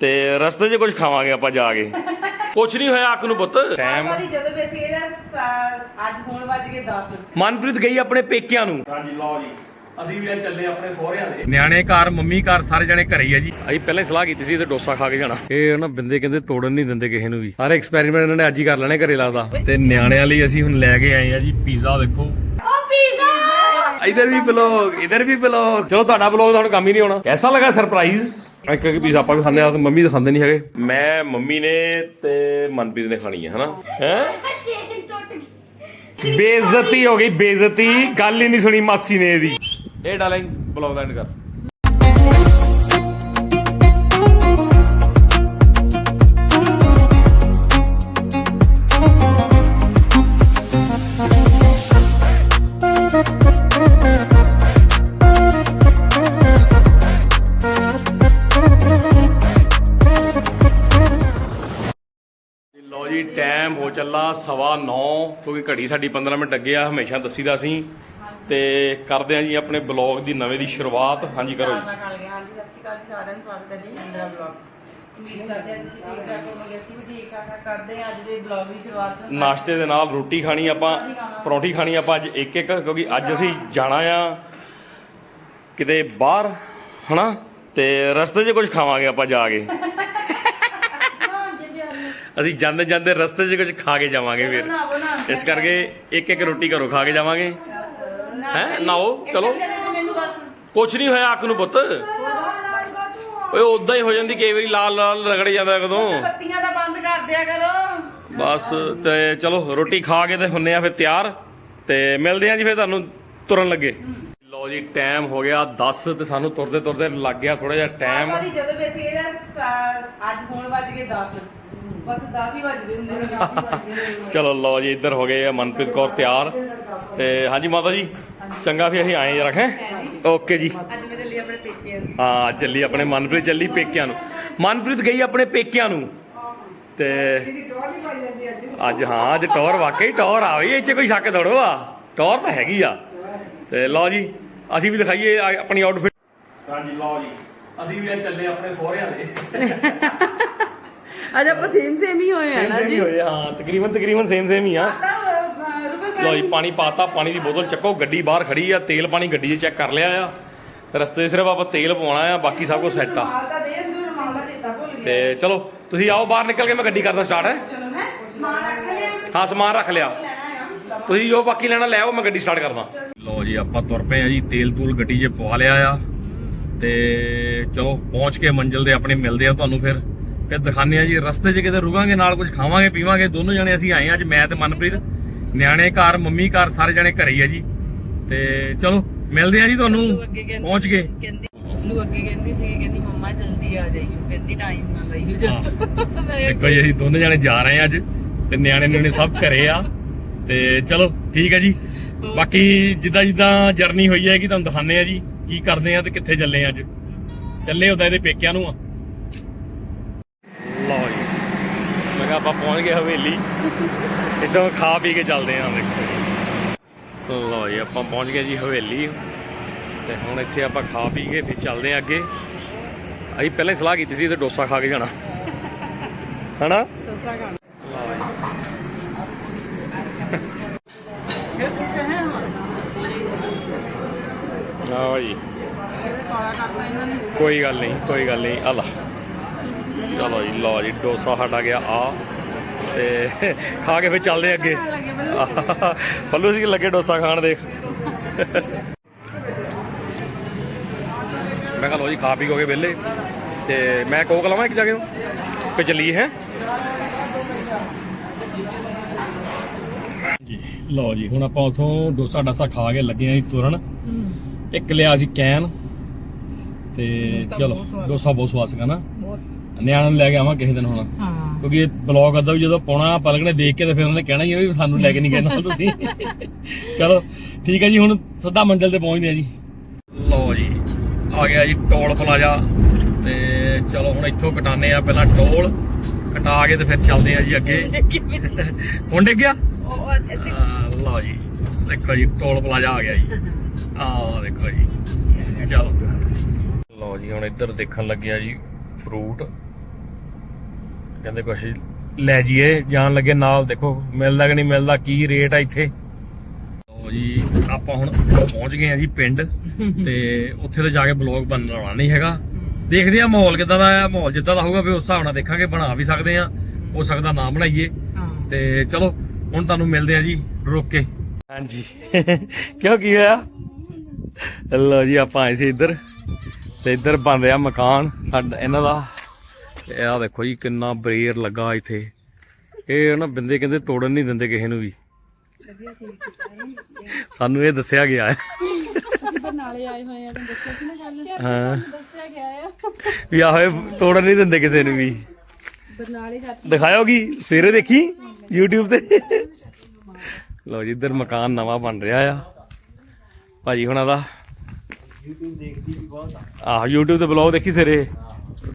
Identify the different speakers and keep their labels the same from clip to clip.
Speaker 1: ਤੇ ਰਸਤੇ 'ਚ ਕੁਝ ਖਾਵਾਂਗੇ ਆਪਾਂ ਜਾ ਕੇ। ਕੁਝ ਨਹੀਂ ਹੋਇਆ ਅੱਖ ਨੂੰ ਪੁੱਤ। ਟਾਈਮ
Speaker 2: ਜਦੋਂ ਵੀ ਅਸੀਂ ਇਹਦਾ ਸ- ਅੱਜ ਹੋਣ ਵੱਜ ਗਏ 10
Speaker 1: ਮਨਪ੍ਰੀਤ ਗਈ ਆਪਣੇ ਪੇਕਿਆਂ ਨੂੰ। ਹਾਂਜੀ ਲਓ ਜੀ। ਅਸੀਂ ਵੀ ਆ ਚੱਲੇ ਆਪਣੇ ਸਹੁਰਿਆਂ ਦੇ। ਨਿਆਣੇ ਘਰ ਮੰਮੀ ਘਰ ਸਾਰੇ ਜਣੇ ਘਰੇ ਹੀ ਆ ਜੀ। ਅਸੀਂ ਪਹਿਲਾਂ ਹੀ ਸਲਾਹ ਕੀਤੀ ਸੀ ਤੇ ਡੋਸਾ ਖਾ ਕੇ ਜਾਣਾ। ਇਹ ਨਾ ਬਿੰਦੇ ਕਹਿੰਦੇ ਤੋੜਨ ਨਹੀਂ ਦਿੰਦੇ ਕਿਸੇ ਨੂੰ ਵੀ। ਸਾਰੇ ਐਕਸਪੈਰੀਮੈਂਟ ਇਹਨਾਂ ਨੇ ਅੱਜ ਹੀ ਕਰ ਲੈਣੇ ਘਰੇ ਲੱਗਦਾ। ਤੇ ਨਿਆਣਿਆਂ ਲਈ ਅਸੀਂ ਹੁਣ ਲੈ ਕੇ ਆਏ ਆ ਜੀ ਪੀਜ਼ਾ ਦੇਖੋ
Speaker 3: ਉਹ ਪੀਜ਼ਾ
Speaker 1: ਇਧਰ ਵੀ ਬਲੌਗ ਇਧਰ ਵੀ ਬਲੌਗ। ਚਲੋ ਤੁਹਾਡਾ ਬਲੌਗ ਤੁਹਾਨੂੰ ਕੰਮ ਹੀ ਨਹੀਂ ਹੋਣਾ। ਕੈਸਾ ਲੱਗਾ ਸਰਪ੍ਰਾਈਜ਼ ਇੱਕ ਇੱਕ ਪੀਸ ਆਪਾਂ ਵੀ ਖਾਂਦੇ ਆ ਮੰਮੀ ਤਾਂ ਖਾਂਦੇ ਨਹੀਂ ਹੈਗੇ। ਮੈਂ ਮੰਮੀ ਨੇ ਤੇ ਮਨਪ੍ਰੀਤ ਨੇ ਖਾਣੀ ਹੈ ਹਨਾ? ਹੈ? ਬੇਇੱਜ਼ਤੀ ਹੋ ਗਈ ਬੇਇੱਜ਼ਤੀ। ਗੱਲ ਹੀ ਨਹੀਂ ਸੁਣੀ ਮਾਸੀ ਨੇ ਇਹਦੀ। ਇਹ ਡਾਲਿੰਗ ਬਲੌਗ ਦਾ ਐਂਡ ਕਰ। ਚੱਲਾ ਸਵਾ 9 ਕਿਉਂਕਿ ਘੜੀ ਸਾਡੀ 15 ਮਿੰਟ ਅੱਗੇ ਆ ਹਮੇਸ਼ਾ ਦੱਸੀਦਾ ਸੀ। ਤੇ ਕਰਦੇ ਆ ਜੀ ਆਪਣੇ ਬਲੌਗ ਦੀ ਨਵੇਂ ਦੀ ਸ਼ੁਰੂਆਤ। ਹਾਂਜੀ ਕਰੋ ਜੀ।
Speaker 2: ਨਾਲ ਗਿਆ ਹਾਂਜੀ ਸਤਿ ਸ਼੍ਰੀ ਅਕਾਲ ਜੀ ਸਾਰਿਆਂ ਨੂੰ ਸਵਾਗਤ ਹੈ ਜੀ। ਇੰਦਰਾ ਬਲੌਗ। ਉਮੀਦ ਕਰਦੇ ਹਾਂ ਤੁਸੀਂ ਠੀਕ ਠਾਕ ਹੋਵੋਗੇ। ਅਸੀਂ ਵੀ ਠੀਕ ਠਾਕ ਹਾਂ। ਕਰਦੇ ਹਾਂ ਅੱਜ ਦੇ ਬਲੌਗ ਦੀ ਸ਼ੁਰੂਆਤ।
Speaker 1: ਨਾਸ਼ਤੇ ਦੇ ਨਾਲ ਰੋਟੀ ਖਾਣੀ ਆਪਾਂ ਪਰੌਂਠੀ ਖਾਣੀ ਆਪਾਂ ਅੱਜ ਇੱਕ ਇੱਕ ਕਿਉਂਕਿ ਅੱਜ ਅਸੀਂ ਜਾਣਾ ਆ ਕਿਤੇ ਬਾਹਰ ਹਨਾ? ਤੇ ਰਸਤੇ 'ਚ ਕੁਝ ਖਾਵਾਂਗੇ ਆਪਾਂ ਜਾ ਕੇ। ਅਸੀਂ ਜਾਂਦੇ ਜਾਂਦੇ ਰਸਤੇ 'ਚ ਕੁਝ ਖਾ ਕੇ ਜਾਵਾਂਗੇ ਫਿਰ। ਇਸ ਕਰਕੇ ਇੱਕ ਇੱਕ ਰੋਟੀ ਘਰੋਂ ਖਾ ਕੇ ਜਾਵਾਂਗੇ। ਹੈ? ਨਾਓ ਚਲੋ। ਕੁਛ ਨਹੀਂ ਹੋਇਆ ਅੱਖ ਨੂੰ ਪੁੱਤ। ਓਏ ਉਦਾਂ ਹੀ ਹੋ ਜਾਂਦੀ ਕਈ ਵਾਰੀ ਲਾਲ ਲਾਲ ਰਗੜ ਜਾਂਦਾ ਕਦੋਂ।
Speaker 2: ਬੱਤੀਆਂ ਦਾ ਬੰਦ ਕਰ ਦਿਆ ਕਰੋ।
Speaker 1: ਬਸ ਤੇ ਚਲੋ ਰੋਟੀ ਖਾ ਕੇ ਤੇ ਹੁੰਨੇ ਆ ਫਿਰ ਤਿਆਰ। ਤੇ ਮਿਲਦੇ ਆ ਜੀ ਫਿਰ ਤੁਹਾਨੂੰ ਤੁਰਨ ਲੱਗੇ। ਲਓ ਜੀ ਟਾਈਮ ਹੋ ਗਿਆ 10 ਤੇ ਸਾਨੂੰ ਤੁਰਦੇ ਤੁਰਦੇ ਲੱਗ ਗਿਆ ਥੋੜਾ ਜਿਹਾ ਟਾਈਮ।
Speaker 2: ਜਦੋਂ ਵੀ ਅਸੀਂ ਇਹਦਾ ਅੱਜ ਹੋਣ ਵੱਜ ਗਏ 10 ਬਸ 10 ਹੀ ਵੱਜਦੇ ਹੁੰਦੇ ਨੇ 10 ਹੀ ਵੱਜਦੇ ਨੇ।
Speaker 1: ਚਲੋ ਲਓ ਜੀ ਇੱਧਰ ਹੋ ਗਏ ਆ ਮਨਪ੍ਰੀਤ ਕੌਰ ਤਿਆਰ। ਤੇ ਹਾਂਜੀ ਮਾਤਾ ਜੀ ਚੰਗਾ ਫਿਰ ਅਸੀਂ ਆਏ ਜਰਾ ਹੈ? ਓਕੇ ਜੀ।
Speaker 2: ਅੱਜ ਮੈਂ ਚੱਲੀ ਆਪਣੇ ਪੇਕੇ ਨੂੰ।
Speaker 1: ਹਾਂ ਚੱਲੀ ਆਪਣੇ ਮਨਪ੍ਰੀਤ ਚੱਲੀ ਪੇਕਿਆਂ ਨੂੰ। ਮਨਪ੍ਰੀਤ ਗਈ ਆਪਣੇ ਪੇਕਿਆਂ ਨੂੰ। ਤੇ ਅੱਜ ਹਾਂ ਅੱਜ ਟੌਰ ਵਾਕਈ ਟੌਰ ਆ ਵੀ ਇਹ ਚ ਕੋਈ ਸ਼ੱਕ ਥੋੜੋ ਆ। ਟੌਰ ਤਾਂ ਹੈਗੀ ਆ। ਤੇ ਲਓ ਜੀ ਅਸੀਂ ਵੀ ਦਿਖਾਈਏ ਆਪਣੀ ਆਊਟਫਿਟ ਹਾਂਜੀ ਲਓ ਜੀ ਅਸੀਂ ਵੀ ਚੱਲੇ ਆਪਣੇ ਸਹੁਰਿਆਂ ਦੇ।
Speaker 2: ਅੱਜ ਆਪਾਂ ਸੇਮ ਸੇਮ ਹੀ ਹੋਏ
Speaker 1: ਸੇਮ ਸੇਮ ਹੀ ਹੋਏ ਹਾਂ ਤਕਰੀਬਨ ਤਕਰੀਬਨ ਸੇਮ ਸੇਮ ਹੀ ਆ। ਲਓ ਜੀ ਪਾਣੀ ਪਾਤਾ ਪਾਣੀ ਦੀ ਬੋਤਲ ਚੱਕੋ ਗੱਡੀ ਬਾਹਰ ਖੜੀ ਆ ਤੇਲ ਪਾਣੀ ਗੱਡੀ 'ਚ ਚੈੱਕ ਕਰ ਲਿਆ ਆ। ਰਸਤੇ 'ਚ ਸਿਰਫ ਆਪਾਂ ਤੇਲ ਪਵਾਉਣਾ ਆ ਬਾਕੀ ਸਭ ਕੁਝ ਸੈੱਟ ਆ।
Speaker 2: ਮਾਲਦਾ ਦੇ ਅੰਦਰ ਮਾਮਲਾ ਦਿੱਤਾ ਭੁੱਲ ਗਿਆ।
Speaker 1: ਤੇ ਚਲੋ ਤੁਸੀਂ ਆਓ ਬਾਹਰ ਨਿਕਲ ਕੇ ਮੈਂ ਗੱਡੀ ਕਰਦਾ ਸਟਾਰਟ ਹੈ।
Speaker 2: ਚਲੋ ਹੈ ਸਮਾਨ ਰੱਖ ਲਿਆ।
Speaker 1: ਹਾਂ ਸਮਾਨ ਰੱਖ ਲਿਆ।
Speaker 2: ਲੈਣਾ ਆ
Speaker 1: ਤੁਸੀਂ ਜੋ ਬਾਕੀ ਲੈਣਾ ਲੈ ਆਓ ਮੈਂ ਗੱਡੀ ਸਟਾਰਟ ਕਰਦਾ। ਲਓ ਜੀ ਆਪਾਂ ਤੁਰ ਪਏ ਆ ਜੀ ਤੇਲ ਤੂਲ ਗੱਡੀ 'ਚ ਪਵਾ ਲਿਆ ਆ। ਤੇ ਚਲੋ ਪਹੁੰਚ ਕੇ ਮੰਜ਼ਿਲ ਦੇ ਆਪਣੇ ਮਿਲਦੇ ਆ ਤੁਹਾਨੂੰ ਫਿਰ। ਫਿਰ ਦਿਖਾਉਂਦੇ ਆ ਜੀ ਰਸਤੇ 'ਚ ਕਿਤੇ ਰੁਕਾਂਗੇ ਨਾਲ ਕੁਝ ਖਾਵਾਂਗੇ ਪੀਵਾਂਗੇ ਦੋਨੋਂ ਜਣੇ ਅਸੀਂ ਆਏ ਆ ਅੱਜ ਮੈਂ ਤੇ ਮਨਪ੍ਰੀਤ। ਨਿਆਣੇ ਘਰ ਮੰਮੀ ਘਰ ਸਾਰੇ ਜਣੇ ਘਰੇ ਹੀ ਆ ਜੀ। ਤੇ ਚਲੋ ਮਿਲਦੇ ਆ ਜੀ ਤੁਹਾਨੂੰ ਪਹੁੰਚ ਗਏ।
Speaker 2: ਕਹਿੰਦੀ ਨੂੰ ਅੱਗੇ ਕਹਿੰਦੀ ਸੀ ਕਹਿੰਦੀ ਮੰਮਾ ਜਲਦੀ ਆ ਜਾਈਓ ਕਹਿੰਦੀ ਟਾਈਮ ਨਾ ਲਈਓ
Speaker 1: ਹਾਂ। ਦੇਖੋ ਜੀ ਅਸੀਂ ਦੋਨੇ ਜਣੇ ਜਾ ਰਹੇ ਆ ਅੱਜ ਤੇ ਨਿਆਣੇ ਨਿਆਣੇ ਸਭ ਘਰੇ ਆ। ਤੇ ਚਲੋ ਠੀਕ ਹੈ ਜੀ। ਬਾਕੀ ਜਿੱਦਾਂ ਜਿੱਦਾਂ ਜਰਨੀ ਹੋਈ ਹੈ ਕਿ ਤੁਹਾਨੂੰ ਦਿਖਾਣੇ ਆ ਜੀ ਕੀ ਕਰਦੇ ਆ ਤੇ ਕਿੱਥੇ ਚੱਲੇ ਆ ਅੱਜ। ਚੱਲੇ ਹੁੰਦਾ ਇਹਦੇ ਪੇਕਿਆਂ ਨੂੰ ਆ ਲਓ ਜੀ ਮੈਂ ਕਿਹਾ ਆਪਾਂ ਪਹੁੰਚ ਗਏ ਹਵੇਲੀ। ਇੱਥੋਂ ਖਾ ਪੀ ਕੇ ਚੱਲਦੇ ਆ ਦੇਖੋ। ਲਓ ਜੀ ਆਪਾਂ ਪਹੁੰਚ ਗਏ ਜੀ ਹਵੇਲੀ। ਤੇ ਹੁਣ ਇੱਥੇ ਆਪਾਂ ਖਾ ਪੀ ਕੇ ਫਿਰ ਚੱਲਦੇ ਆ ਅੱਗੇ। ਅਸੀਂ ਪਹਿਲਾਂ ਹੀ ਸਲਾਹ ਕੀਤੀ ਸੀ ਤੇ ਡੋਸਾ ਖਾ ਕੇ ਜਾਣਾ। ਹਨਾ?
Speaker 2: ਦੱਸਾਂ ਕਾ
Speaker 1: ਆਓ ਜੀ। ਕੋਈ ਗੱਲ ਨਹੀਂ ਕੋਈ ਗੱਲ ਨਹੀਂ। ਆਲਾ ਚਲੋ ਜੀ ਲਓ ਜੀ ਡੋਸਾ ਸਾਡਾ ਗਿਆ ਆ। ਤੇ ਖਾ ਕੇ ਫਿਰ ਚੱਲਦੇ ਅੱਗੇ। ਫੱਲੂ ਸੀ ਲੱਗੇ ਡੋਸਾ ਖਾਣ ਦੇਖ। ਮੈਂ ਕਿਹਾ ਲਓ ਜੀ ਖਾ ਪੀ ਕੇ ਵਿਹਲੇ। ਤੇ ਮੈਂ ਕੋਕ ਲਵਾਂ ਇੱਕ ਜਾ ਕੇ ਕਿ ਚੱਲੀਏ ਹੈ? ਜੀ ਲਓ ਜੀ ਹੁਣ ਆਪਾਂ ਉਥੋਂ ਡੋਸਾ ਡਾਸਾ ਖਾ ਕੇ ਲੱਗੇ ਆਂ ਜੀ ਤੁਰਨ। ਇੱਕ ਲਿਆ ਸੀ ਕੈਨ। ਤੇ ਚਲੋ ਡੋਸਾ ਬਹੁਤ ਸਵਾਦ ਸੀਗਾ ਨਾ। ਨਿਆਣਿਆਂ ਨੂੰ ਲੈ ਕੇ ਆਵਾਂ ਕਿਸੇ ਦਿਨ ਹੁਣ।
Speaker 2: ਹਾਂ।
Speaker 1: ਕਿਉਂਕਿ ਇਹ ਬਲੌਗ ਵੀ ਜਦੋਂ ਪਾਉਣਾ ਪਲਕ ਨੇ ਦੇਖ ਕੇ ਤੇ ਫਿਰ ਉਹਨੇ ਕਹਿਣਾ ਹੀ ਆ ਵੀ ਸਾਨੂੰ ਲੈ ਕੇ ਨਹੀਂ ਗਏ ਨਾਲ ਤੁਸੀਂ। ਚਲੋ ਠੀਕ ਹੈ ਜੀ ਹੁਣ ਸਿੱਧਾ ਮੰਜ਼ਿਲ ਤੇ ਪਹੁੰਚਦੇ ਆ ਜੀ। ਲਓ ਜੀ ਆ ਗਿਆ ਜੀ ਟੋਲ ਪਲਾਜ਼ਾ ਤੇ ਚਲੋ ਹੁਣ ਇੱਥੋਂ ਕਟਾਣੇ ਆ ਪਹਿਲਾਂ ਟੋਲ ਕਟਾ ਕੇ ਤੇ ਫਿਰ ਚੱਲਦੇ ਆ ਜੀ ਅੱਗੇ। ਹੁਣ ਡਿੱਗ ਗਿਆ? ਲਓ ਜੀ ਦੇਖੋ ਜੀ ਟੋਲ ਪਲਾਜ਼ਾ ਆ ਗਿਆ ਜੀ। ਆਹ ਦੇਖੋ ਜੀ ਚਲੋ। ਲਓ ਜੀ ਹੁਣ ਇੱਧਰ ਦੇਖਣ ਲੱਗਿਆ ਜੀ ਫਰੂਟ। ਕਹਿੰਦੇ ਕੁਛ ਲੈ ਜੀਏ ਜਾਣ ਲੱਗੇ ਨਾਲ ਦੇਖੋ ਮਿਲਦਾ ਕਿ ਨਹੀਂ ਮਿਲਦਾ ਕੀ ਰੇਟ ਆ ਇੱਥੇ। ਲਓ ਜੀ ਆਪਾਂ ਹੁਣ ਪਹੁੰਚ ਗਏ ਆ ਜੀ ਪਿੰਡ ਤੇ ਉੱਥੇ ਤੋਂ ਜਾ ਕੇ ਬਲੌਗ ਬਣਾਉਣਾ ਨਹੀਂ ਹੈਗਾ। ਦੇਖਦੇ ਆ ਮਾਹੌਲ ਕਿਦਾਂ ਦਾ ਆ ਮਾਹੌਲ ਜਿੱਦਾਂ ਦਾ ਹੋਊਗਾ ਫਿਰ ਉਸ ਹਿਸਾਬ ਨਾਲ ਦੇਖਾਂਗੇ ਬਣਾ ਵੀ ਸਕਦੇ ਆ ਹੋ ਸਕਦਾ ਨਾ ਬਣਾਈਏ। ਤੇ ਚਲੋ ਹੁਣ ਤੁਹਾਨੂੰ ਮਿਲਦੇ ਆ ਜੀ ਰੁਕ ਕੇ। ਹਾਂਜੀ। ਕਿਉਂ ਕੀ ਹੋਇਆ? ਲਓ ਜੀ ਆਪਾਂ ਆਏ ਸੀ ਇੱਧਰ। ਤੇ ਇੱਧਰ ਬਣ ਰਿਹਾ ਮਕਾਨ ਸਾਡਾ ਇਹਨਾਂ ਦਾ ਤੇ ਆਹ ਦੇਖੋ ਜੀ, ਕਿੰਨਾ ਬਰੇਰ ਲੱਗਾ ਇੱਥੇ। ਇਹ ਨਾ ਬੰਦੇ ਕਹਿੰਦੇ ਤੋੜਨ ਨਹੀਂ ਦਿੰਦੇ ਕਿਸੇ ਨੂੰ ਵੀ। ਸਾਨੂੰ ਇਹ ਦੱਸਿਆ ਗਿਆ ਹੈ।
Speaker 2: ਬਰਨਾਲੇ ਆਏ ਹੋਏ ਆ ਤੁਹਾਨੂੰ ਦੱਸਿਆ ਸੀ ਨਾ ਗੱਲ
Speaker 1: ਹਾਂ।
Speaker 2: ਦੱਸਿਆ ਗਿਆ ਆ
Speaker 1: ਵੀ ਆਹੋ ਤੋੜਨ ਨਹੀਂ ਦਿੰਦੇ ਕਿਸੇ ਨੂੰ ਵੀ।
Speaker 2: ਬਰਨਾਲੇ ਰਾਤੀ
Speaker 1: ਦਿਖਾਇਓਗੀ ਸਵੇਰੇ ਦੇਖੀ YouTube ਤੇ? ਲਓ ਜੀ, ਇੱਧਰ ਮਕਾਨ ਨਵਾਂ ਬਣ ਰਿਹਾ ਆ। ਭਾਜੀ ਹੁਣਾਂ ਦਾ। ਆਹ YouTube ਤੇ ਬਲੌਗ ਦੇਖੀ ਸਵੇਰੇ?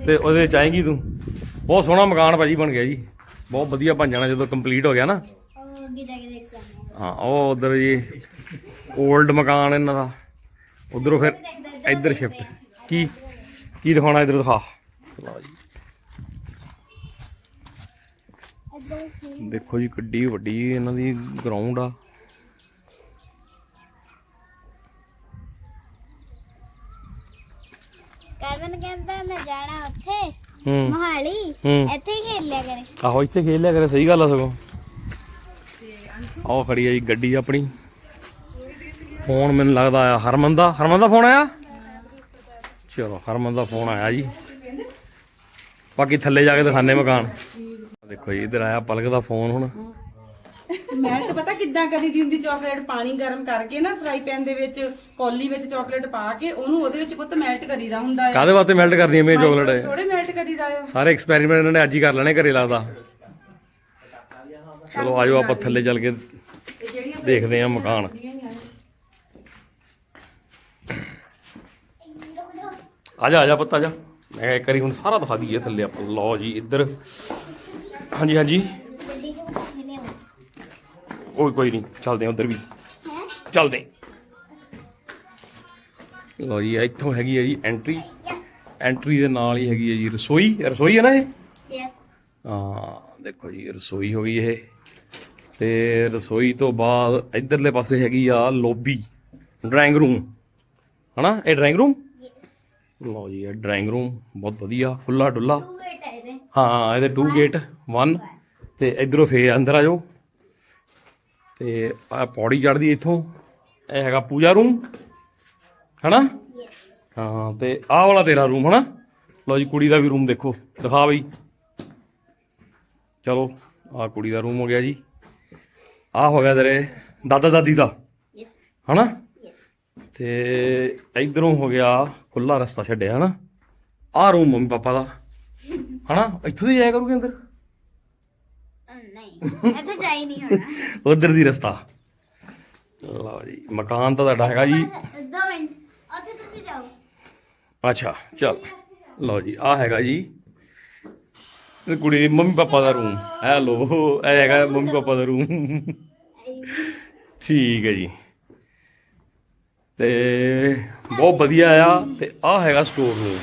Speaker 1: ਤੇ ਉਹਦੇ ਚ ਆਏਗੀ ਤੂੰ? ਬਹੁਤ ਸੋਹਣਾ ਮਕਾਨ ਭਾਜੀ ਬਣ ਗਿਆ ਜੀ। ਬਹੁਤ ਵਧੀਆ ਬਣ ਜਾਣਾ ਜਦੋਂ ਕੰਪਲੀਟ ਹੋ ਗਿਆ ਨਾ। ਹਾਂ, ਉਹ ਉਧਰ ਜੀ 올ਡ ਮਕਾਨ ਇਹਨਾਂ ਦਾ। ਉਧਰੋਂ ਫਿਰ ਇੱਧਰ ਸ਼ਿਫਟ ਕੀ ਕੀ ਦਿਖਾਉਣਾ ਇੱਧਰ ਦਿਖਾ। ਲਓ ਜੀ। ਦੇਖੋ ਜੀ, ਕਿੱਡੀ ਵੱਡੀ ਇਹਨਾਂ ਦੀ ਗਰਾਊਂਡ ਆ
Speaker 3: ਕਰਵਨ ਕਹਿੰਦਾ ਮੈਂ ਜਾਣਾ ਉੱਥੇ
Speaker 1: ਹੂੰ।
Speaker 3: ਮੋਹਾਲੀ?
Speaker 1: ਹੂੰ।
Speaker 3: ਇੱਥੇ ਹੀ ਖੇਡ ਲਿਆ ਕਰੇ।
Speaker 1: ਆਹੋ ਇੱਥੇ ਖੇਲ ਲਿਆ ਕਰੇ ਸਹੀ ਗੱਲ ਆ ਸਗੋਂ। ਆਹ ਖੜੀ ਆ ਜੀ ਗੱਡੀ ਆਪਣੀ। ਫੋਨ ਮੈਨੂੰ ਲੱਗਦਾ ਆ ਹਰਮਨ ਦਾ। ਹਰਮਨ ਦਾ ਫੋਨ ਆਇਆ? ਚਲੋ ਹਰਮਨ ਦਾ ਫੋਨ ਆਇਆ ਜੀ। ਬਾਕੀ ਥੱਲੇ ਜਾ ਕੇ ਦਿਖਾਣੇ ਮਕਾਨ। ਦੇਖੋ ਜੀ ਇਧਰ ਆਇਆ ਪਲਕ ਦਾ ਫੋਨ ਹੁਣ।
Speaker 2: ਮੈਲਟ ਪਤਾ ਕਿੱਦਾਂ ਕਰੀ ਦੀ ਹੁੰਦੀ ਚਾਕਲੇਟ ਪਾਣੀ ਗਰਮ ਕਰਕੇ ਨਾ ਫਰਾਈ ਪੈਨ ਦੇ ਵਿੱਚ ਕੌਲੀ ਵਿੱਚ ਚਾਕਲੇਟ ਪਾ ਕੇ ਉਹਨੂੰ ਉਹਦੇ ਵਿੱਚ ਪੁੱਤ ਮੈਲਟ ਕਰੀਦਾ ਹੁੰਦਾ ਹੈ।
Speaker 1: ਕਾਦੇ ਵਾਸਤੇ ਮੈਲਟ ਕਰਦੀ ਐ ਮੇਰੀ ਚਾਕਲੇਟ
Speaker 2: ਥੋੜੇ ਮੈਲਟ ਕਰੀਦਾ ਆ
Speaker 1: ਸਾਰੇ ਐਕਸਪੈਰੀਮੈਂਟ ਇਹਨਾਂ ਨੇ ਅੱਜ ਹੀ ਕਰ ਲੈਣੇ ਘਰੇ ਲੱਗਦਾ। ਚਲੋ ਆਜੋ ਆਪਾਂ ਥੱਲੇ ਚੱਲ ਕੇ ਦੇਖਦੇ ਆ ਮਕਾਨ। ਆ ਜਾ ਆ ਜਾ ਪੁੱਤ ਆ ਜਾ। ਮੈਂ ਇੱਕ ਵਾਰੀ ਹੁਣ ਸਾਰਾ ਦਿਖਾ ਦਈਏ ਥੱਲੇ ਆਪਾਂ। ਲਓ ਜੀ ਇੱਧਰ। ਹਾਂਜੀ ਹਾਂਜੀ
Speaker 3: ਗੱਡੀ ਚ ਬਣਾ ਕੇ ਲਿਆਓ
Speaker 1: ਕੋਈ ਕੋਈ ਨਹੀਂ ਚੱਲਦੇ ਆ ਉਧਰ ਵੀ। ਚੱਲਦੇ ਲਓ ਜੀ ਇੱਥੋਂ ਹੈਗੀ ਹੈ ਜੀ ਐਂਟਰੀ ਐਂਟਰੀ ਦੇ ਨਾਲ ਹੀ ਹੈਗੀ ਹੈ ਜੀ ਰਸੋਈ। ਰਸੋਈ ਹੈ ਨਾ ਇਹ?
Speaker 3: ਯੈਸ
Speaker 1: ਹਾਂ ਦੇਖੋ ਜੀ ਰਸੋਈ ਹੋ ਗਈ ਇਹ। ਤੇ ਰਸੋਈ ਤੋਂ ਬਾਅਦ ਇਧਰਲੇ ਪਾਸੇ ਹੈਗੀ ਆ ਲੋਬੀ ਡਰਾਇੰਗ ਰੂਮ ਹਨਾ ਇਹ ਡਰਾਇੰਗ ਰੂਮ ਲਓ ਜੀ ਇਹ ਡਰਾਇੰਗ ਰੂਮ ਬਹੁਤ ਵਧੀਆ ਖੁੱਲਾ ਡੁੱਲਾ
Speaker 3: ਟੂ ਹੈ ਇਹਦੇ।
Speaker 1: ਹਾਂ ਇਹਦੇ 2 ਗੇਟ 1 ਤੇ ਇਧਰੋਂ ਫੇਰ ਅੰਦਰ ਆ ਜਾਓ। ਤੇ ਆ ਪੌੜੀ ਚੜਦੀ ਇੱਥੋਂ। ਇਹ ਹੈਗਾ ਪੂਜਾ ਰੂਮ ਹਨਾ? ਹਾਂ ਤੇ ਆਹ ਵਾਲਾ ਤੇਰਾ ਰੂਮ ਹਨਾ? ਲਓ ਜੀ ਕੁੜੀ ਦਾ ਵੀ ਰੂਮ ਦੇਖੋ ਦਿਖਾ ਬਈ। ਚਲੋ ਆਹ ਕੁੜੀ ਦਾ ਰੂਮ ਹੋ ਗਿਆ ਜੀ। ਆਹ ਹੋ ਗਿਆ ਤੇਰੇ ਦਾਦਾ ਦਾਦੀ ਦਾ
Speaker 3: ਯੈਸ
Speaker 1: ਹਨਾ?
Speaker 3: ਯੈਸ
Speaker 1: ਤੇ ਇਧਰੋਂ ਹੋ ਗਿਆ ਖੁੱਲਾ ਰਸਤਾ ਛੱਡਿਆ ਹਨਾ? ਆਹ ਰੂਮ ਮੰਮੀ ਪਾਪਾ ਦਾ ਹਨਾ? ਇੱਥੋਂ ਦੀ ਜਾਇਆ ਕਰੂਗੇ ਅੰਦਰ?
Speaker 3: ਇੱਥੇ ਜਾਈ ਨਹੀਂ ਹੋਣਾ।
Speaker 1: ਉਧਰ ਦੀ ਰਸਤਾ। ਲਓ ਜੀ ਮਕਾਨ ਤਾਂ ਤੁਹਾਡਾ ਹੈਗਾ ਜੀ।
Speaker 3: ਦੋ ਮਿੰਟ। ਉੱਥੇ ਤੁਸੀਂ ਜਾਓ।
Speaker 1: ਅੱਛਾ ਚਲ। ਲਓ ਜੀ ਆ ਹੈਗਾ ਜੀ। ਇਹ ਕੁੜੀ ਦੀ ਮੰਮੀ ਪਾਪਾ ਦਾ ਰੂਮ ਹੈਲੋ ਇਹ ਹੈਗਾ ਮੰਮੀ ਪਾਪਾ ਦਾ ਰੂਮ ਠੀਕ ਹੈ ਜੀ। ਤੇ ਬਹੁਤ ਵਧੀਆ ਆ ਤੇ ਆ ਹੈਗਾ ਸਟੋਰ ਰੂਮ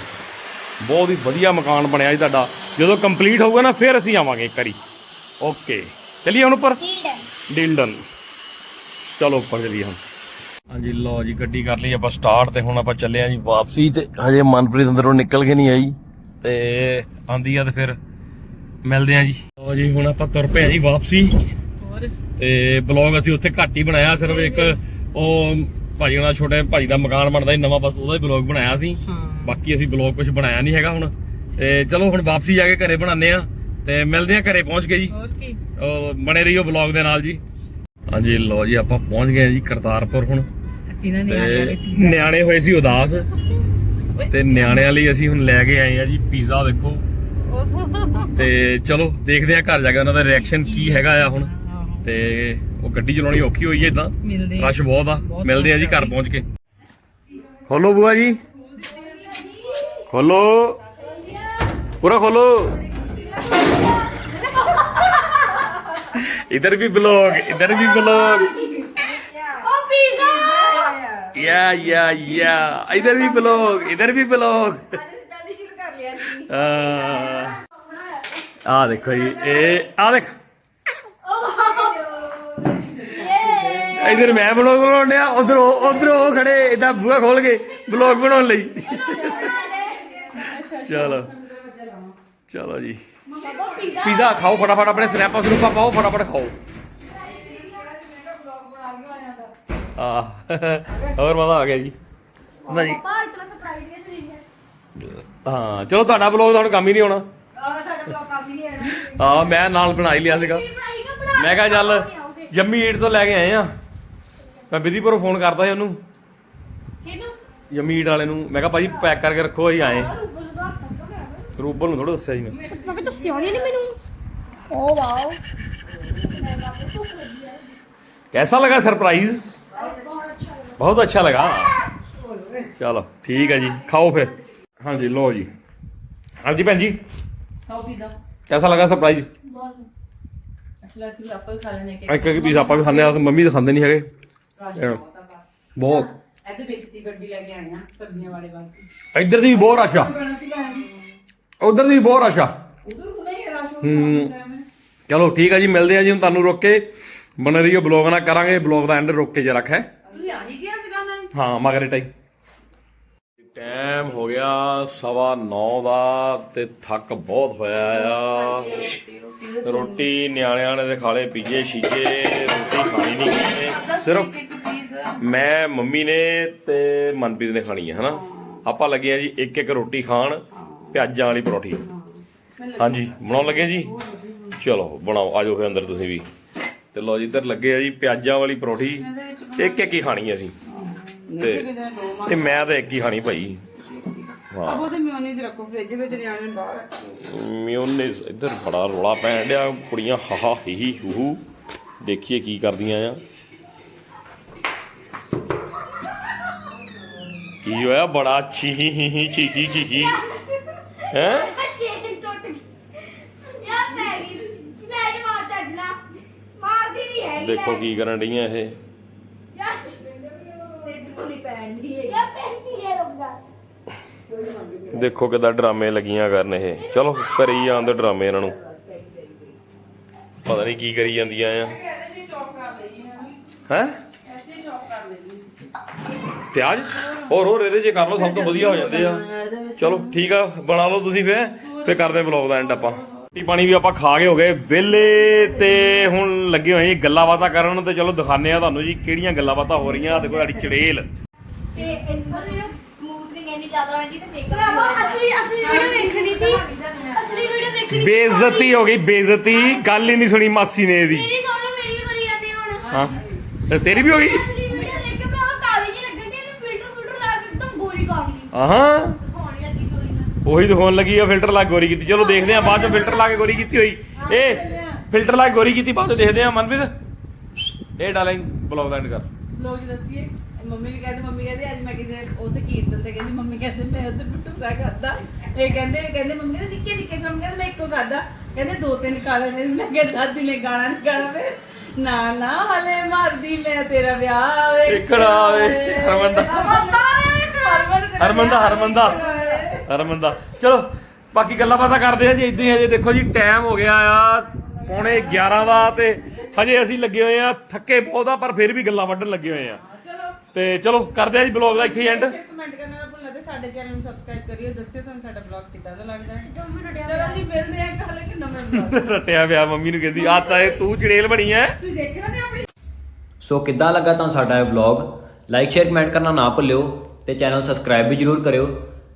Speaker 1: ਬਹੁਤ ਹੀ ਵਧੀਆ ਮਕਾਨ ਬਣਿਆ ਜੀ ਤੁਹਾਡਾ। ਜਦੋਂ ਕੰਪਲੀਟ ਹੋਊਗਾ ਨਾ ਫਿਰ ਅਸੀਂ ਆਵਾਂਗੇ ਇੱਕ ਵਾਰੀ। ਓਕੇ। ਚਲਿਏ ਹੁਣ ਉੱਪਰ?
Speaker 3: ਡੀਲ
Speaker 1: ਡੀਲ ਡਨ ਚਲੋ ਉੱਪਰ ਚਲੀਏ ਹੁਣ। ਹਾਂਜੀ ਲਓ ਜੀ ਗੱਡੀ ਕਰ ਲਈ ਆਪਾਂ ਸਟਾਰਟ ਤੇ ਹੁਣ ਆਪਾਂ ਚੱਲੇ ਆਂ ਜੀ ਵਾਪਸੀ ਤੇ ਹਜੇ ਮਨਪ੍ਰੀਤ ਅੰਦਰੋਂ ਨਿਕਲ ਕੇ ਨਹੀਂ ਆਈ ਤੇ ਆਂਦੀ ਆ ਤੇ ਫਿਰ ਮਿਲਦੇ ਆਂ ਜੀ। ਲਓ ਜੀ ਹੁਣ ਆਪਾਂ ਤੁਰ ਪਏ ਆਂ ਜੀ ਵਾਪਸੀ।
Speaker 2: ਹੋਰ?
Speaker 1: ਤੇ ਬਲੌਗ ਅਸੀਂ ਉੱਥੇ ਘੱਟ ਹੀ ਬਣਾਇਆ ਸਿਰਫ ਇੱਕ ਉਹ ਭਾਜੀ ਉਹਨਾਂ ਦਾ ਛੋਟੇ ਭਾਜੀ ਦਾ ਮਕਾਨ ਬਣਦਾ ਸੀ ਨਵਾਂ ਬਸ ਉਹਦਾ ਹੀ ਬਲੌਗ ਬਣਾਇਆ ਸੀ।
Speaker 2: ਹਾਂ।
Speaker 1: ਬਾਕੀ ਅਸੀਂ ਬਲੌਗ ਕੁਝ ਬਣਾਇਆ ਨਹੀਂ ਹੈਗਾ ਹੁਣ। ਤੇ ਚਲੋ ਹੁਣ ਵਾਪਸੀ ਜਾ ਕੇ ਘਰੇ ਬਣਾਉਂਦੇ ਆ। ਤੇ ਮਿਲਦੇ ਆ ਘਰੇ ਪਹੁੰਚ ਕੇ ਜੀ।
Speaker 2: ਹੋਰ ਕੀ?
Speaker 1: ਉਹ ਬਣੇ ਰਹੀਓ ਬਲੌਗ ਦੇ ਨਾਲ ਜੀ। ਹਾਂਜੀ ਲੋ ਜੀ ਆਪਾਂ ਪਹੁੰਚ ਗਏ ਜੀ ਕਰਤਾਰਪੁਰ ਹੁਣ।
Speaker 2: ਅਸੀਂ ਨਾ
Speaker 1: ਤੇ ਨਿਆਣੇ ਹੋਏ ਸੀ ਉਦਾਸ। ਤੇ ਨਿਆਣਿਆਂ ਲਈ ਅਸੀਂ ਹੁਣ ਲੈ ਕੇ ਆਏ ਆ ਜੀ ਪੀਜ਼ਾ ਦੇਖੋ ਤੇ ਚਲੋ ਦੇਖਦੇ ਆ ਘਰ ਜਾ ਕੇ ਉਹਨਾਂ ਦਾ ਰਿਐਕਸ਼ਨ ਕੀ ਹੈਗਾ ਆ ਹੁਣ। ਤੇ ਉਹ ਗੱਡੀ ਚਲਾਉਣੀ ਔਖੀ ਹੋਈ ਹੈ ਇਦਾਂ। ਰਸ਼ ਬਹੁਤ ਆ। ਮਿਲਦੇ ਆ ਜੀ ਘਰ ਪਹੁੰਚ ਕੇ। ਖੋਲੋ ਬੁਆ ਜੀ। ਖੋਲੋ। ਪੂਰਾ ਖੋਲੋ। इधर भी ब्लॉग इधर भी ब्लॉग
Speaker 3: ਉਹ ਪੀਜ਼ਾ
Speaker 1: या या या इधर भी ब्लॉग इधर भी ब्लॉग ਆ ਦੇਖੋ ਜੀ ਇਹ ਆ ਦੇਖ ਇਧਰ ਮੈਂ ਬਲੌਗ ਬਣਾਉਣ ਡਿਆ ਉਧਰ ਉਧਰ ਉਹ ਖੜੇ ਇਦਾਂ ਬੂਹਾ ਖੋਲ ਕੇ ਬਲੌਗ ਬਣਾਉਣ ਲਈ ਚਲੋ ਚਲੋ ਜੀ ਪੀਜ਼ਾ ਖਾਓ ਫਟਾਫਟ ਆਪਣੇ ਸਨੈਪਾਂ ਸਰੂਪਾ ਪਾਓ ਫਟਾਫਟ ਖਾਓ। ਆ ਹੋਰ ਮਜ਼ਾ ਆ ਗਿਆ ਜੀ। ਨਾ ਜੀ।
Speaker 3: ਪਾਪਾ ਇਤਨਾ ਸਰਪ੍ਰਾਈਜ਼ ਨਹੀਂ ਹੈ
Speaker 1: ਹਾਂ ਚਲੋ ਤੁਹਾਡਾ ਬਲੌਗ ਤੁਹਾਨੂੰ ਕੰਮ ਹੀ ਨਹੀਂ ਆਉਣਾ
Speaker 3: ਆ ਸਾਡਾ ਬਲੌਗ ਕਾਫੀ ਨਹੀਂ ਆਣਾ
Speaker 1: ਹਾਂ ਮੈਂ ਨਾਲ ਬਣਾ ਹੀ ਲਿਆ ਸੀਗਾ। ਮੈਂ ਕਿਹਾ ਚੱਲ ਜੰਮੀ ਈਟ ਤੋਂ ਲੈ ਕੇ ਆਏ ਆ। ਮੈਂ ਵਿਧੀਪੁਰੋਂ ਫੋਨ ਕਰਦਾ ਸੀ ਉਹਨੂੰ।
Speaker 3: ਕਿਹਨੂੰ?
Speaker 1: ਜੰਮੀ ਈਟ ਵਾਲੇ ਨੂੰ। ਮੈਂ ਕਿਹਾ ਭਾਜੀ ਪੈਕ ਕਰਕੇ ਰੱਖੋ ਅਸੀਂ ਆਏ।
Speaker 3: ਯਾਰ ਉੱਪਰ ਦਾ ਰਸਤਾ ਕਾ ਗਿਆ
Speaker 1: ਰੂਬਲ ਨੂੰ ਥੋੜਾ ਦੱਸਿਆ ਸੀ ਮੈਂ
Speaker 3: ਪਾਪਾ ਦੱਸਿਆ ਨਹੀਂ ਮੈਨੂੰ ਓ ਵਾਓ
Speaker 1: कैसा लगा सरप्राइज बहुत अच्छा लगा चलो ठीक है जी खाओ फिर हाँ जी लो जी हाँ जी भैन जी
Speaker 2: ਖਾਓ ਪੀਜ਼ਾ
Speaker 1: कैसा लगा सरप्राइज
Speaker 2: ਅਸਲ ਅਸੀਂ ਆਪਾਂ ਵੀ ਖਾ ਲੈਣੇ ਕਿ
Speaker 1: ਇੱਕ ਇੱਕ ਪੀਸ ਆਪਾਂ ਵੀ ਖਾਂਦੇ ਆ ਮੰਮੀ ਤਾਂ ਖਾਂਦੇ ਨਹੀਂ ਹੈਗੇ ਬਹੁਤ
Speaker 2: ਇਹਦੇ ਵਿੱਚ ਦੀ ਗੱਡੀ ਲੈ ਕੇ ਆਏ ਆ ਸਬਜ਼ੀਆਂ ਵਾਲੇ ਪਾਸੇ
Speaker 1: ਇੱਧਰ ਦੀ ਵੀ ਬਹੁਤ ਰਸ਼ ਆ
Speaker 2: ਬਣਾ ਸੀ ਭੈਣ
Speaker 1: ਉਧਰ ਦੀ ਵੀ ਬਹੁਤ ਰਸ਼ ਆ।
Speaker 2: ਉਧਰ ਰਸ਼
Speaker 1: ਚਲੋ ਠੀਕ ਹੈ ਜੀ ਮਿਲਦੇ ਆ ਜੀ ਹੁਣ ਤੁਹਾਨੂੰ ਰੁੱਕ ਕੇ। ਬਣ ਰਹੀਓ ਬਲੌਗ ਨਾ ਕਰਾਂਗੇ ਬਲੌਗ ਦਾ ਐਂਡ ਰੁੱਕ ਕੇ ਜਰਾ ਹੈ।
Speaker 2: ਤੁਸੀਂ ਆ ਹੀ ਗਿਆ ਸੀਗਾ ਉਹਨਾਂ ਨੂੰ
Speaker 1: ਹਾਂ ਮਗਰੇ ਟਾਈ। ਟਾਈਮ ਹੋ ਗਿਆ ਸਵਾ 9 ਦਾ ਤੇ ਥੱਕ ਬਹੁਤ ਹੋਇਆ ਆ। ਰੋਟੀ ਨਿਆਣਿਆਂ ਨੇ ਖਾਲੇ ਪੀਜੇ ਸ਼ੀਜੇ ਰੋਟੀ ਖਾਣੀ ਨਹੀਂ ਕਿਸੇ ਸਿਰਫ ਮੈਂ ਮੰਮੀ ਨੇ ਤੇ ਮਨਪ੍ਰੀਤ ਨੇ ਖਾਣੀ ਹੈ ਹਨਾ। ਆਪਾਂ ਲੱਗੇ ਆ ਜੀ ਇੱਕ ਇੱਕ ਰੋਟੀ ਖਾਣ। ਪਿਆਜ਼ਾਂ ਵਾਲੀ ਪਰੌਠੀ। ਹਾਂਜੀ ਬਣਾਉਣ ਲੱਗੇ ਜੀ? ਚਲੋ ਬਣਾਓ ਆਜੋ ਫਿਰ ਅੰਦਰ ਤੁਸੀਂ ਵੀ। ਤੇ ਲਓ ਜੀ ਇੱਧਰ ਲੱਗੇ ਆ ਜੀ ਪਿਆਜ਼ਾਂ ਵਾਲੀ ਪਰੌਠੀ। ਇੱਕ ਇੱਕ ਹੀ ਖਾਣੀ ਹੈ ਅਸੀਂ ਤੇ ਤੇ ਮੈਂ ਤਾਂ ਇੱਕ ਹੀ ਖਾਣੀ ਭਾਈ। ਹਾਂ।
Speaker 2: ਉਹਦੇ ਮਿਓਨੀਜ਼ ਰੱਖੋ ਫ੍ਰਿਜ ਵਿੱਚ ਨਿਆਣੇ ਬਾਹਰ
Speaker 1: ਮਿਓਨਿਸ ਇੱਧਰ ਬੜਾ ਰੋਲਾ ਪੈਣ ਡਿਆ ਕੁੜੀਆਂ ਹਾਹਾ ਹੀ ਹੀ ਹੂ ਹੂ ਦੇਖੀਏ ਕੀ ਕਰਦੀਆਂ ਆ। ਕੀ ਹੋਇਆ? ਬੜਾ ਚੀ ਹੀ ਹੀ ਹੀ ਚੀ ਚੀ ਚੀ ਚੀ ਹੈ?
Speaker 3: ਛੇ ਟੁੱਟ ਗਈ ਯਾਰ ਪੈ ਗਈ ਸਨੈਡ ਮਾਰ ਚੱਜਣਾ ਮਾਰਦੀ ਨਹੀਂ ਹੈਗੀ
Speaker 1: ਦੇਖੋ ਕੀ ਕਰਨ ਡਈਆਂ ਇਹ।
Speaker 3: ਯਾਰ ਤੇਤੋਂ ਨਹੀਂ ਪੈਣਦੀ ਹੈ ਯਾਰ ਪੈਂਦੀ ਹੈ ਰੁਕ ਜਾ
Speaker 1: ਦੇਖੋ ਕਿਦਾਂ ਡਰਾਮੇ ਲੱਗੀਆਂ ਕਰਨ ਇਹ। ਚਲੋ, ਕਰੀ ਜਾਂਦੇ ਡਰਾਮੇ ਇਹਨਾਂ ਨੂੰ। ਪਤਾ ਨਹੀਂ ਕੀ ਕਰੀ ਜਾਂਦੀਆਂ ਆ।
Speaker 2: ਕਹਿੰਦੇ
Speaker 1: ਹੈ? ਪਿਆਜ਼? ਹੋਰ ਹੋਰ ਇਹਦੇ 'ਚ ਕਰ ਲਓ, ਸਭ ਤੋਂ ਵਧੀਆ ਹੋ ਜਾਂਦੇ ਆ। ਚਲੋ ਠੀਕ ਆ ਬਣਾ ਲਓ ਤੁਸੀਂ ਫੇਰ ਫੇਰ ਕਰਦੇ ਬਲੌਗ ਦਾ ਐਂਡ ਆਪਾਂ। ਰੋਟੀ ਪਾਣੀ ਵੀ ਆਪਾਂ ਖਾ ਕੇ ਹੋ ਗਏ। ਵਿਹਲੇ ਤੇ ਹੁਣ ਲੱਗੇ ਹੋਏ ਗੱਲਾਂ ਬਾਤਾਂ ਕਰਨ ਤੇ ਚਲੋ ਦਿਖਾਣੇ ਆ ਤੁਹਾਨੂੰ ਜੀ ਕਿਹੜੀਆਂ ਗੱਲਾਂ ਬਾਤਾਂ ਹੋ ਰਹੀਆਂ। ਦੇਖੋ ਸਾਡੀ ਚੜੇਲ।
Speaker 3: ਤੇ ਸਮੂਥਨਿੰਗ ਇੰਨੀ ਜ਼ਿਆਦਾ ਹੁੰਦੀ ਤੇ ਮੇਕਅਪ ਅਸਲੀ ਅਸਲੀ ਵੀਡੀਓ ਦੇਖਣੀ ਸੀ। ਅਸਲੀ ਵੀਡੀਓ ਦੇਖਣੀ
Speaker 1: ਬੇਇੱਜ਼ਤੀ ਹੋ ਗਈ ਬੇਇੱਜ਼ਤੀ। ਗੱਲ ਹੀ ਨਹੀਂ ਸੁਣੀ ਮਾਸੀ ਨੇ ਇਹਦੀ।
Speaker 3: ਮੇਰੀ ਸੁਣ ਲਓ ਮੇਰੀ ਵੀ ਕਰੀ ਜਾਂਦੇ ਹੁਣ।
Speaker 1: ਹਾਂ। ਤੇ ਤੇਰੀ ਵੀ ਹੋ ਗਈ?
Speaker 3: ਅਸਲੀ ਵੀਡੀਓ ਦੇਖ ਕੇ ਭਰਾ ਕਾਲੀ ਜੀ ਲੱਗਣ ਦੀ ਇਹਨੂੰ ਫਿਲਟਰ ਫਿਲਟਰ ਲਾ ਕੇ ਇੱਕਦਮ ਗੋਰੀ ਕਰ ਲਈ।
Speaker 1: ਆਹਾਂ
Speaker 3: ਦਿਖਾਉਣੀ ਲੱਗੀ ਕੋਈ ਨਾ
Speaker 1: ਉਹੀ ਦਿਖਾਉਣ ਲੱਗੀ ਆ ਫਿਲਟਰ ਲਾ ਕੇ ਗੋਰੀ ਕੀਤੀ। ਚਲੋ ਦੇਖਦੇ ਆ ਬਾਅਦ ਚ ਫਿਲਟਰ ਲਾ ਕੇ ਗੋਰੀ ਕੀਤੀ ਹੋਈ। ਇਹ ਫਿਲਟਰ ਲਾ ਕੇ ਗੋਰੀ ਕੀਤੀ ਬਾਅਦ ਚ ਦੇਖਦੇ ਆ ਮਨਪ੍ਰੀਤ। ਇਹ ਡਾਲਿੰਗ ਬਲੌਗ ਦਾ ਐਂਡ ਕਰ।
Speaker 2: ਲੋਕ ਦੱਸੀਏ। ਮੰਮੀ ਵੀ ਕਹਿੰਦੇ ਮੰਮੀ ਕਹਿੰਦੇ ਅੱਜ ਮੈਂ ਕਿਤੇ ਉਹਦੇ ਕੀਰਤਨ ਤੇ ਕਹਿੰਦੀ ਮੰਮੀ ਕਹਿੰਦੇ ਮੈਂ ਉੱਥੇ ਭਟੂਰਾ ਖਾਦਾ ਇਹ ਕਹਿੰਦੇ ਕਹਿੰਦੇ ਮੰਮੀ ਕਹਿੰਦੇ ਨਿੱਕੇ ਨਿੱਕੇ ਮੰਮੀ ਕਹਿੰਦੇ ਮੈਂ ਇੱਕੋ ਖਾਦਾ ਕਹਿੰਦੇ ਦੋ ਤਿੰਨ ਖਾ ਲੈਂਦੇ ਮੈਂ ਕਿਹਾ ਦਾਦੀ ਨੇ ਗਾਣਾ ਨਹੀਂ ਗਾਣਾ ਫਿਰ ਨਾ ਨਾ ਹਲੇ ਮਾਰਦੀ ਮੈਂ ਤੇਰਾ ਵਿਆਹ ਵੇ।
Speaker 1: ਇਕੜਾ ਵੇ ਹਰਮਨ ਦਾ। ਹਰਮਨ ਦਾ ਹਰਮਨ ਦਾ। ਹਰਮਨ ਦਾ। ਚਲੋ ਬਾਕੀ ਗੱਲਾਂ ਬਾਤਾਂ ਕਰਦੇ ਆ ਜੀ ਇਦਾਂ ਹੀ ਹਜੇ ਦੇਖੋ ਜੀ ਟਾਈਮ ਹੋ ਗਿਆ ਆ ਪੌਣੇ 11 ਦਾ ਤੇ ਹਜੇ ਅਸੀਂ ਲੱਗੇ ਹੋਏ ਆ ਥੱਕੇ ਬਹੁਤ ਆ ਪਰ ਫਿਰ ਵੀ ਗੱਲਾਂ ਵੱਢਣ ਲੱਗੇ ਹੋਏ ਆ।
Speaker 2: ਚਲੋ।
Speaker 1: ਤੇ ਚਲੋ ਕਰਦੇ ਆ ਜੀ ਬਲੌਗ ਦਾ ਇੱਥੇ ਐਂਡ
Speaker 2: ਕਮੈਂਟ ਕਰਨਾ ਨਾ ਭੁੱਲਣਾ ਤੇ ਸਾਡੇ ਚੈਨਲ ਨੂੰ ਸਬਸਕ੍ਰਾਈਬ ਕਰਿਓ। ਦੱਸਿਓ ਤੁਹਾਨੂੰ ਸਾਡਾ ਬਲੌਗ ਕਿੱਦਾਂ ਦਾ ਲੱਗਦਾ ਹੈ। ਚਲੋ ਜੀ ਮਿਲਦੇ ਆ ਕੱਲ ਕਿ ਨਵੇਂ ਬਲੌਗ
Speaker 1: ਰਟਿਆ ਪਿਆ ਮੰਮੀ ਨੂੰ ਕਹਿੰਦੀ ਆ ਤਾਂ ਇਹ ਤੂੰ ਚੜੇਲ ਬਣੀ ਐ।
Speaker 2: ਤੁਸੀਂ ਦੇਖਣਾ ਨੇ ਆਪਣੀ?
Speaker 4: ਸੋ ਕਿੱਦਾਂ ਲੱਗਾ ਤੁਹਾਨੂੰ ਸਾਡਾ ਇਹ ਵਲੌਗ ਲਾਈਕ ਸ਼ੇਅਰ ਕਮੈਂਟ ਕਰਨਾ ਨਾ ਭੁੱਲਿਓ ਤੇ ਚੈਨਲ ਸਬਸਕ੍ਰਾਈਬ ਵੀ ਜਰੂਰ ਕਰਿਓ।